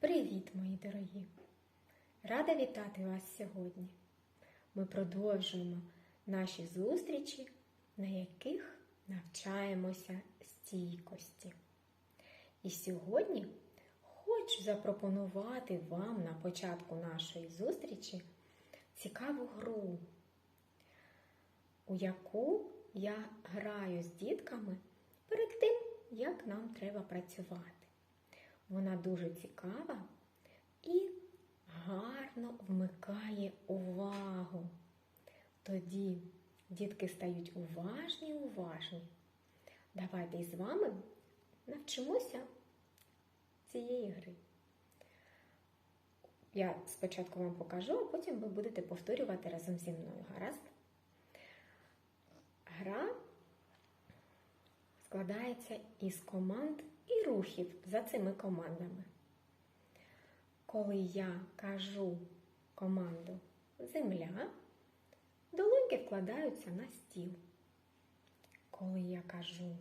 Привіт, мої дорогі! Рада вітати вас сьогодні. Ми продовжуємо наші зустрічі, на яких навчаємося стійкості. І сьогодні хочу запропонувати вам на початку нашої зустрічі цікаву гру, у яку я граю з дітками перед тим, як нам треба працювати. Вона дуже цікава і гарно вмикає увагу. Тоді дітки стають уважні, уважні. Давайте із вами навчимося цієї гри. Я спочатку вам покажу, а потім ви будете повторювати разом зі мною. Гаразд? Гра складається із команд рухів за цими командами. Коли я кажу команду земля, долоньки вкладаються на стіл. Коли я кажу,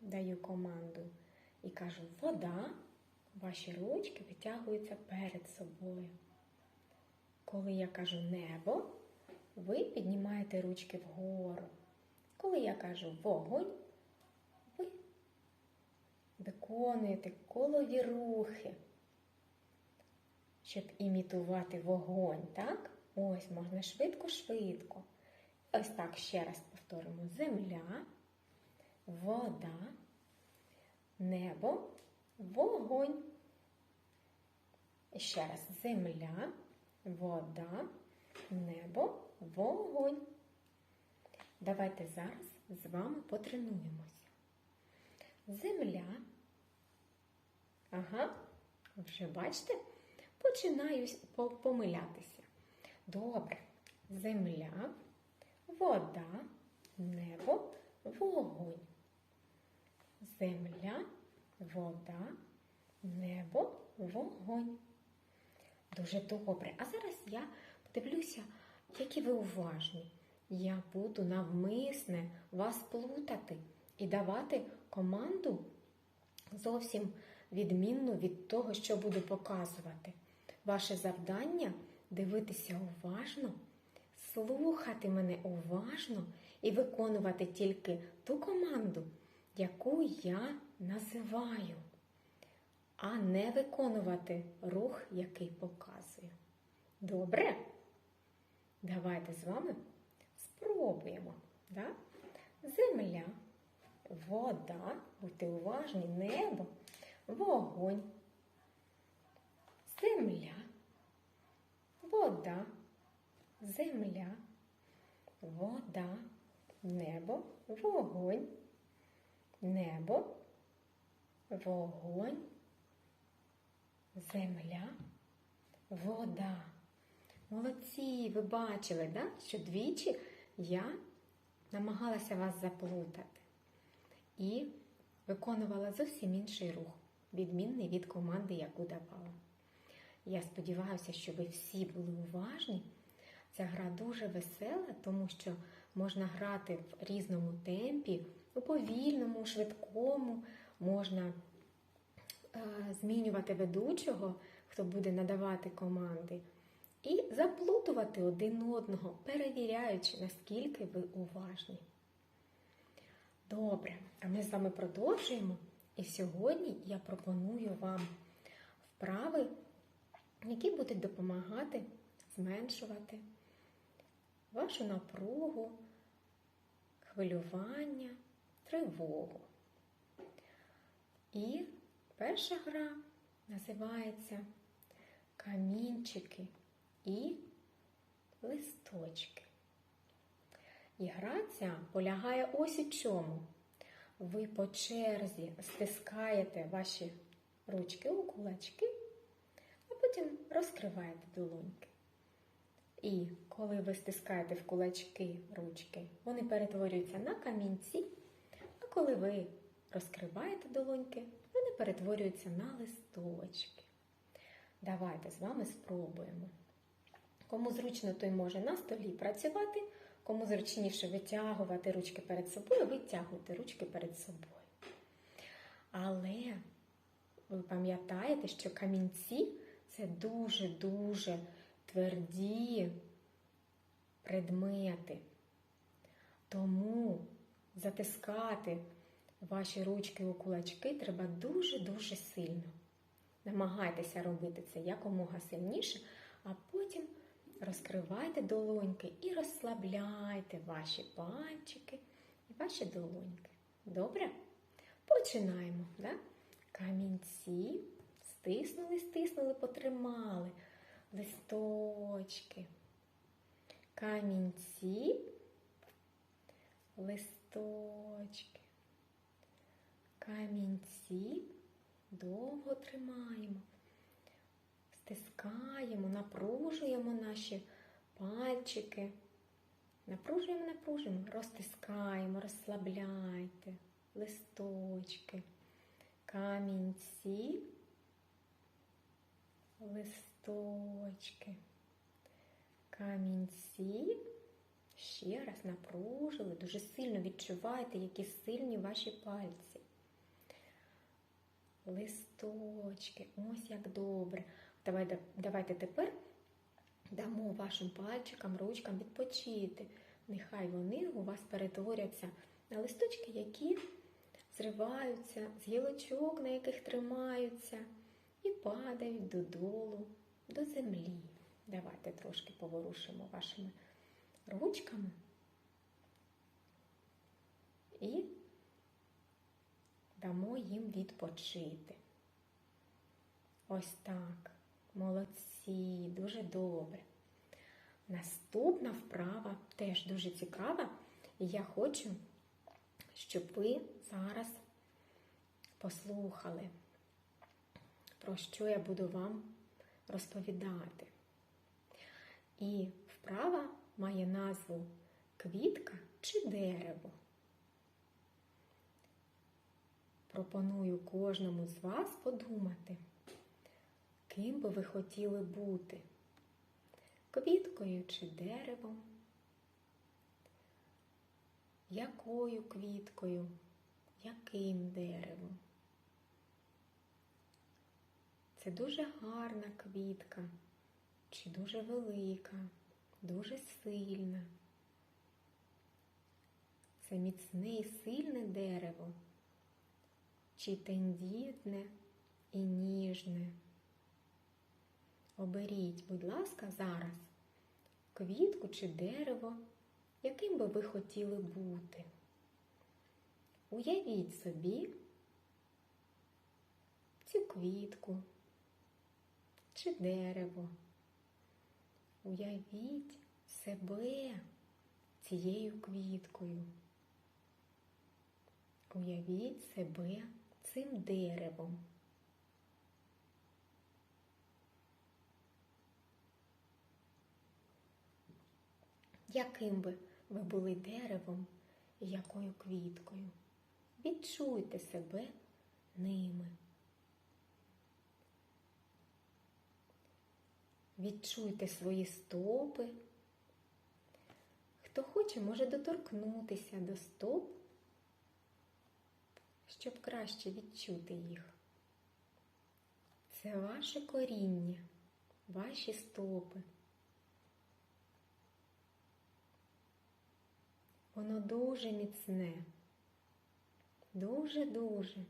даю команду і кажу вода, ваші ручки витягуються перед собою. Коли я кажу небо, ви піднімаєте ручки вгору. Коли я кажу вогонь, виконуєте колові рухи, щоб імітувати вогонь, так? Ось можна швидко-швидко. Ось так ще раз повторимо: земля, вода, небо, вогонь. Ще раз земля, вода, небо, вогонь. Давайте зараз з вами потренуємося. Земля. Ага, вже бачите, починаю помилятися. Добре. Земля, вода, небо, вогонь. Земля, вода, небо, вогонь. Дуже добре. А зараз я подивлюся, які ви уважні. Я буду навмисне вас плутати і давати команду зовсім відмінну від того, що буду показувати. Ваше завдання дивитися уважно, слухати мене уважно і виконувати тільки ту команду, яку я називаю, а не виконувати рух, який показую. Добре? Давайте з вами спробуємо. Да? Земля, вода, будьте уважні, небо, вогонь, земля, вода, земля, вода, небо, вогонь, небо, вогонь, земля, вода. Молодці, ви бачили, да? що двічі я намагалася вас заплутати і виконувала зовсім інший рух, відмінний від команди, яку давала. Я сподіваюся, що ви всі були уважні. Ця гра дуже весела, тому що можна грати в різному темпі, у повільному, швидкому, можна е, змінювати ведучого, хто буде надавати команди і заплутувати один одного, перевіряючи, наскільки ви уважні. Добре, а ми з вами продовжуємо. І сьогодні я пропоную вам вправи, які будуть допомагати зменшувати вашу напругу, хвилювання, тривогу. І перша гра називається Камінчики і листочки. І гра ця полягає ось у чому. Ви по черзі стискаєте ваші ручки у кулачки, а потім розкриваєте долоньки. І коли ви стискаєте в кулачки ручки, вони перетворюються на камінці, а коли ви розкриваєте долоньки, вони перетворюються на листочки. Давайте з вами спробуємо. Кому зручно, той може на столі працювати, кому зручніше витягувати ручки перед собою, витягуйте ручки перед собою. Але ви пам'ятаєте, що камінці це дуже-дуже тверді предмети. Тому затискати ваші ручки у кулачки треба дуже-дуже сильно. Намагайтеся робити це якомога сильніше, а потім розкривайте долоньки і розслабляйте ваші пальчики і ваші долоньки. Добре? Починаємо. Да? Камінці стиснули, стиснули, потримали листочки. Камінці, листочки. Камінці довго тримаємо, стискаємо, напружуємо наші пальчики. Напружуємо, напружуємо, розтискаємо, розслабляйте листочки, камінці, листочки, камінці. Ще раз напружили, дуже сильно відчуваєте, які сильні ваші пальці. Листочки, ось як добре. Давайте, давайте тепер дамо вашим пальчикам, ручкам відпочити. Нехай вони у вас перетворяться на листочки, які зриваються з гілочок, на яких тримаються, і падають додолу, до землі. Давайте трошки поворушимо вашими ручками. І дамо їм відпочити. Ось так. Молодці, дуже добре. Наступна вправа теж дуже цікава, і я хочу, щоб ви зараз послухали, про що я буду вам розповідати. І вправа має назву квітка чи дерево. Пропоную кожному з вас подумати, ким би ви хотіли бути квіткою чи деревом, якою квіткою, яким деревом. Це дуже гарна квітка, чи дуже велика, дуже сильна. Це міцне і сильне дерево, чи тендітне і ніжне. Оберіть, будь ласка, зараз квітку чи дерево, яким би ви хотіли бути. Уявіть собі цю квітку чи дерево. Уявіть себе цією квіткою. Уявіть себе цим деревом. Яким би ви були деревом і якою квіткою? Відчуйте себе ними. Відчуйте свої стопи. Хто хоче, може доторкнутися до стоп, щоб краще відчути їх. Це ваше коріння, ваші стопи. Воно дуже міцне, дуже-дуже.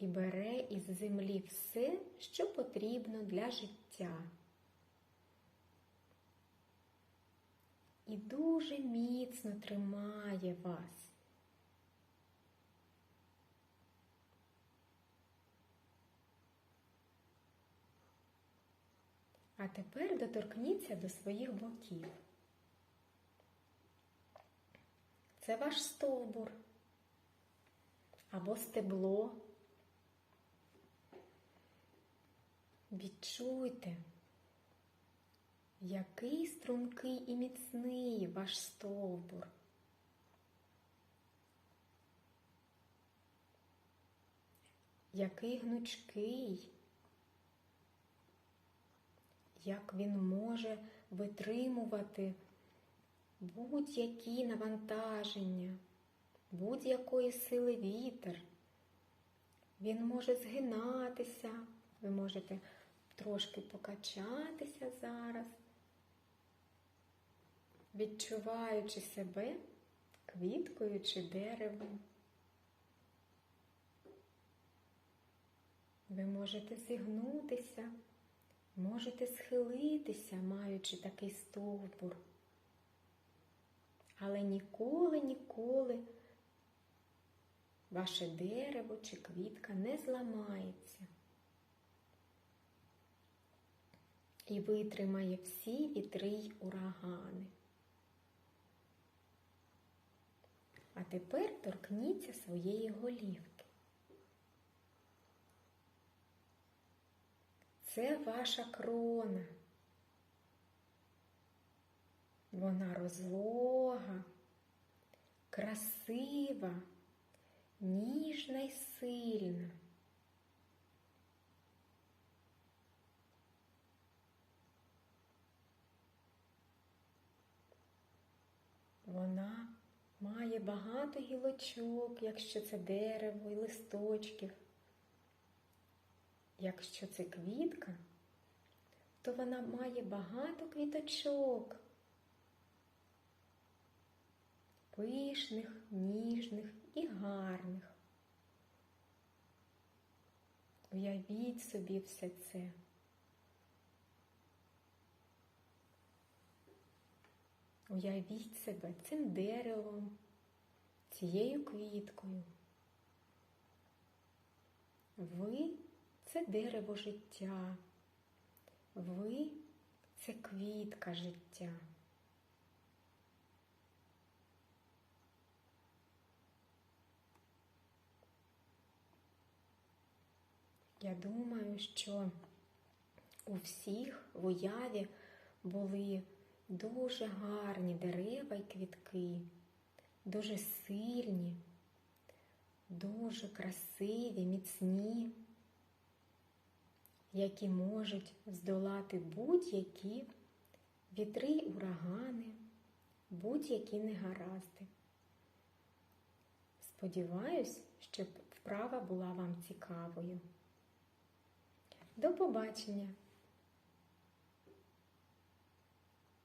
І бере із землі все, що потрібно для життя. І дуже міцно тримає вас. А тепер доторкніться до своїх боків. Це ваш стовбур або стебло. Відчуйте, який стрункий і міцний ваш стовбур. Який гнучкий, як він може витримувати будь-які навантаження, будь-якої сили вітер. Він може згинатися, ви можете трошки покачатися зараз, відчуваючи себе квіткою чи деревом. Ви можете зігнутися, можете схилитися, маючи такий стовбур. Але ніколи, ніколи ваше дерево чи квітка не зламається і витримає всі вітри й урагани. А тепер торкніться своєї голівки. Це ваша крона. Вона розлога, красива, ніжна й сильна. Вона має багато гілочок, якщо це дерево і листочків. Якщо це квітка, то вона має багато квіточок. Пишних, ніжних і гарних. Уявіть собі все це. Уявіть себе цим деревом, цією квіткою. Ви це дерево життя. Ви це квітка життя. Я думаю, що у всіх в уяві були дуже гарні дерева і квітки, дуже сильні, дуже красиві, міцні, які можуть здолати будь-які вітри, урагани, будь-які негаразди. Сподіваюсь, що вправа була вам цікавою. До побачення!